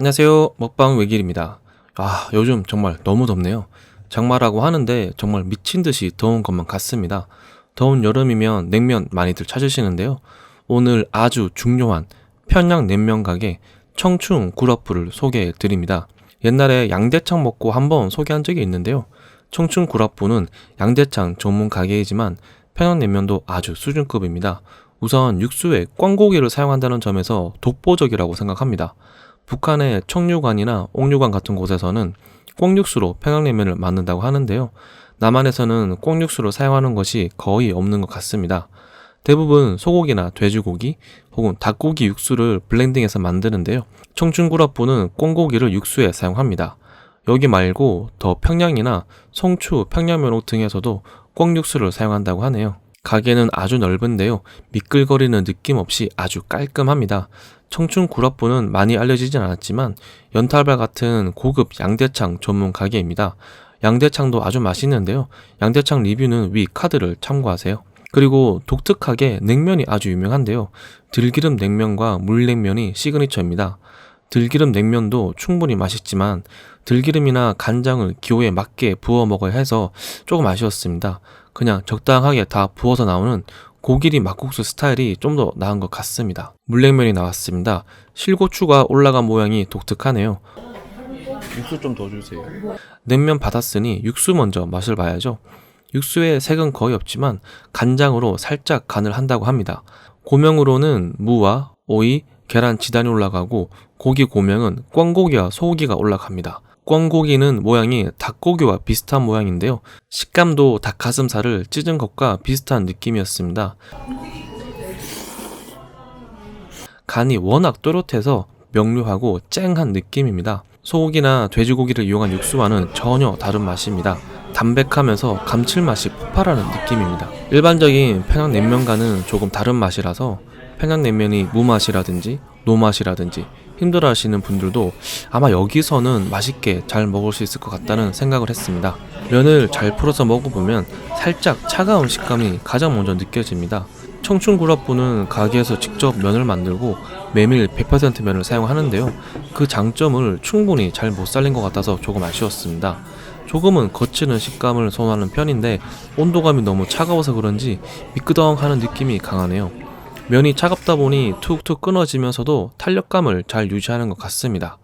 안녕하세요. 먹방 외길입니다. 아, 요즘 정말 너무 덥네요. 장마라고 하는데 정말 미친 듯이 더운 것만 같습니다. 더운 여름이면 냉면 많이들 찾으시는데요. 오늘 아주 중요한 평양 냉면 가게 청춘 구라프를 소개해 드립니다. 옛날에 양대창 먹고 한번 소개한 적이 있는데요. 청춘 구라프는 양대창 전문 가게이지만 평양 냉면도 아주 수준급입니다. 우선 육수에 꽝고기를 사용한다는 점에서 독보적이라고 생각합니다. 북한의 청류관이나 옥류관 같은 곳에서는 꽁육수로 평양냉면을 만든다고 하는데요. 남한에서는 꽁육수를 사용하는 것이 거의 없는 것 같습니다. 대부분 소고기나 돼지고기 혹은 닭고기 육수를 블렌딩해서 만드는데요. 청춘구라포는 꽁고기를 육수에 사용합니다. 여기 말고 더 평양이나 송추, 평양면옥 등에서도 꽁육수를 사용한다고 하네요. 가게는 아주 넓은데요. 미끌거리는 느낌 없이 아주 깔끔합니다. 청춘 구라포는 많이 알려지진 않았지만 연탈발 같은 고급 양대창 전문 가게입니다. 양대창도 아주 맛있는데요. 양대창 리뷰는 위 카드를 참고하세요. 그리고 독특하게 냉면이 아주 유명한데요. 들기름 냉면과 물냉면이 시그니처입니다. 들기름 냉면도 충분히 맛있지만 들기름이나 간장을 기호에 맞게 부어 먹어야 해서 조금 아쉬웠습니다. 그냥 적당하게 다 부어서 나오는 고기리 막국수 스타일이 좀 더 나은 것 같습니다. 물냉면이 나왔습니다. 실고추가 올라간 모양이 독특하네요. 육수 좀 더 주세요. 냉면 받았으니 육수 먼저 맛을 봐야죠. 육수에 색은 거의 없지만 간장으로 살짝 간을 한다고 합니다. 고명으로는 무와 오이, 계란 지단이 올라가고 고기 고명은 꿩고기와 소고기가 올라갑니다. 꿩고기는 모양이 닭고기와 비슷한 모양인데요. 식감도 닭가슴살을 찢은 것과 비슷한 느낌이었습니다. 간이 워낙 또렷해서 명료하고 쨍한 느낌입니다. 소고기나 돼지고기를 이용한 육수와는 전혀 다른 맛입니다. 담백하면서 감칠맛이 폭발하는 느낌입니다. 일반적인 평양냉면과는 조금 다른 맛이라서 평양냉면이 무맛이라든지 노맛이라든지 힘들어하시는 분들도 아마 여기서는 맛있게 잘 먹을 수 있을 것 같다는 생각을 했습니다. 면을 잘 풀어서 먹어보면 살짝 차가운 식감이 가장 먼저 느껴집니다. 청춘구라포는 가게에서 직접 면을 만들고 메밀 100% 면을 사용하는데요. 그 장점을 충분히 잘 못 살린 것 같아서 조금 아쉬웠습니다. 조금은 거치는 식감을 선호하는 편인데 온도감이 너무 차가워서 그런지 미끄덩하는 느낌이 강하네요. 면이 차갑다 보니 툭툭 끊어지면서도 탄력감을 잘 유지하는 것 같습니다.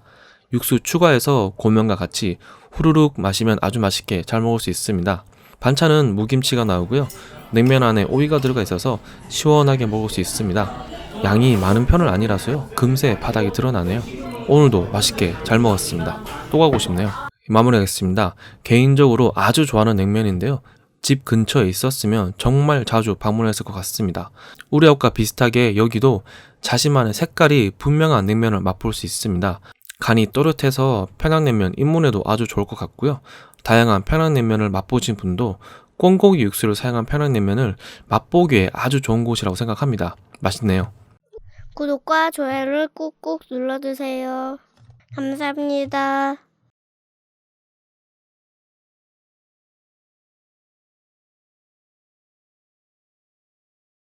육수 추가해서 고명과 같이 후루룩 마시면 아주 맛있게 잘 먹을 수 있습니다. 반찬은 무김치가 나오고요. 냉면 안에 오이가 들어가 있어서 시원하게 먹을 수 있습니다. 양이 많은 편은 아니라서요. 금세 바닥이 드러나네요. 오늘도 맛있게 잘 먹었습니다. 또 가고 싶네요. 마무리하겠습니다. 개인적으로 아주 좋아하는 냉면인데요. 집 근처에 있었으면 정말 자주 방문했을 것 같습니다. 우리 집과 비슷하게 여기도 자신만의 색깔이 분명한 냉면을 맛볼 수 있습니다. 간이 또렷해서 평양냉면 입문에도 아주 좋을 것 같고요. 다양한 평양냉면을 맛보신 분도 꽁고기 육수를 사용한 평양냉면을 맛보기에 아주 좋은 곳이라고 생각합니다. 맛있네요. 구독과 좋아요를 꾹꾹 눌러주세요. 감사합니다.